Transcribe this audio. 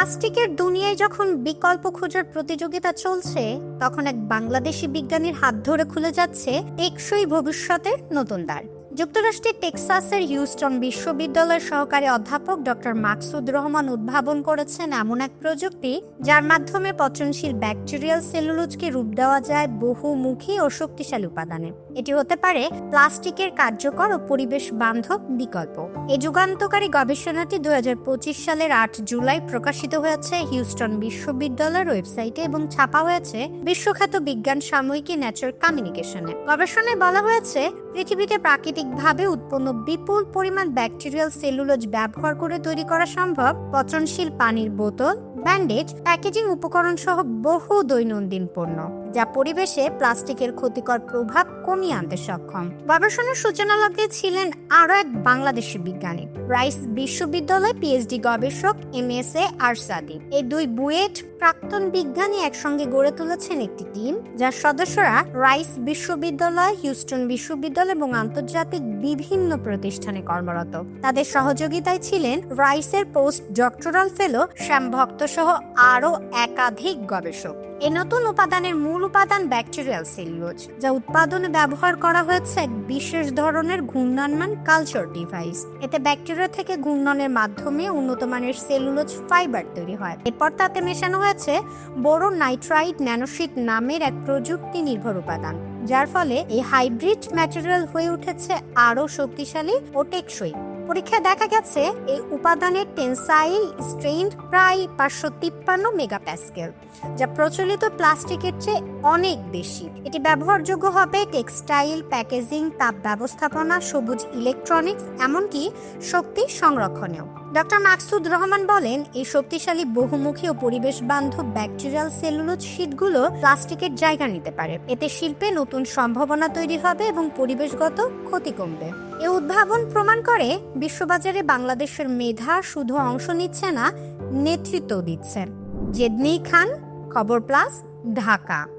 প্লাস্টিকের দুনিয়ায় যখন বিকল্প খোঁজার প্রতিযোগিতা চলছে, তখন এক বাংলাদেশি বিজ্ঞানীর হাত ধরে খুলে যাচ্ছে টেকসই ভবিষ্যতের নতুন দ্বার। যুক্তরাষ্ট্রের টেক্সাসের হিউস্টন বিশ্ববিদ্যালয়ের সহকারী অধ্যাপক ডক্টর মাকসুদ রহমান উদ্ভাবন করেছেন এমন এক প্রযুক্তি, যার মাধ্যমে পচনশীল ব্যাকটেরিয়াল সেলুলোজকে রূপ দেওয়া যায় বহুমুখী ও শক্তিশালী উপাদানে। এটি হতে পারে প্লাস্টিকের কার্যকর ও পরিবেশ বান্ধব বিকল্প। এই যুগান্তকারী গবেষণাটি দুই হাজার পঁচিশ সালের আট জুলাই প্রকাশিত হয়েছে। হিউস্টন বিশ্ববিদ্যালয়ের ওয়েবসাইটে এবং ছাপা হয়েছে বিশ্বখ্যাত বিজ্ঞান সাময়িকী ন্যাচার কমিউনিকেশনে গবেষণায় বলা হয়েছে পৃথিবীতে প্রাকৃতিকভাবে উৎপন্ন বিপুল পরিমাণ ব্যাকটেরিয়াল সেলুলোজ ব্যবহার করে তৈরি করা সম্ভব, পচনশীল পানির বোতল, ব্যান্ডেজ, প্যাকেজিং উপকরণ সহ বহু দৈনন্দিন পণ্য। যা পরিবেশে প্লাস্টিকের ক্ষতিকর প্রভাব কমিয়ে আনতে সক্ষম। গবেষণার সূচনা লগ্নে ছিলেন আরও এক বাংলাদেশি বিজ্ঞানী, রাইস বিশ্ববিদ্যালয় পিএইচডি গবেষক এম এস এ আরসাদি এই দুই বুয়েট প্রাক্তন বিজ্ঞানী একসঙ্গে গড়ে তুলেছেন একটি টিম, যার সদস্যরা রাইস বিশ্ববিদ্যালয়, হিউস্টন বিশ্ববিদ্যালয় এবং আন্তর্জাতিক বিভিন্ন প্রতিষ্ঠানে কর্মরত। তাদের সহযোগিতায় ছিলেন রাইসের পোস্ট ডক্টরাল ফেলো শ্যাম ভক্ত সহ আরও একাধিক গবেষক। এই নতুন উপাদানের মূল উপাদান ব্যাকটেরিয়াল সেলুলোজ, যা উৎপাদনে ব্যবহার করা হয়েছে এক বিশেষ ধরনের ঘূর্ণায়মান কালচার ডিভাইস। এতে ব্যাকটেরিয়া থেকে ঘূর্ণনের মাধ্যমে উন্নত মানের সেলুলোজ ফাইবার তৈরি হয়। এরপর তাতে মেশানো হয়েছে বোরো নাইট্রাইট ন্যানোশিট নামের এক প্রযুক্তি নির্ভর উপাদান, যার ফলে এই হাইব্রিড ম্যাটেরিয়াল হয়ে উঠেছে আরও শক্তিশালী ও টেকসই। পরীক্ষায় দেখা গেছে, এই উপাদানের টেনসাইল স্ট্রেন্থ প্রায় পাঁচশো তিপ্পান্ন মেগাপ্যাসকেল, যা প্রচলিত প্লাস্টিকের চেয়ে অনেক বেশি। এটি ব্যবহারযোগ্য হবে টেক্সটাইল প্যাকেজিং, তাপ ব্যবস্থাপনা, সবুজ ইলেকট্রনিক্স, এমনকি শক্তি সংরক্ষণেও। ডক্টর মাকসুদ রহমান বলেন, এই শক্তিশালী বহুমুখী ও পরিবেশ বান্ধব ব্যাকটেরিয়াল সেলুলোজ শীটগুলো প্লাস্টিকের জায়গা নিতে পারে। এতে শিল্পে নতুন সম্ভাবনা তৈরি হবে এবং পরিবেশগত ক্ষতি কমবে। এ উদ্ভাবন প্রমাণ করে বিশ্ববাজারে বাংলাদেশের মেধা শুধু অংশ নিচ্ছে না, নেতৃত্ব দিচ্ছে জেদনি খান, খবর প্লাস, ঢাকা।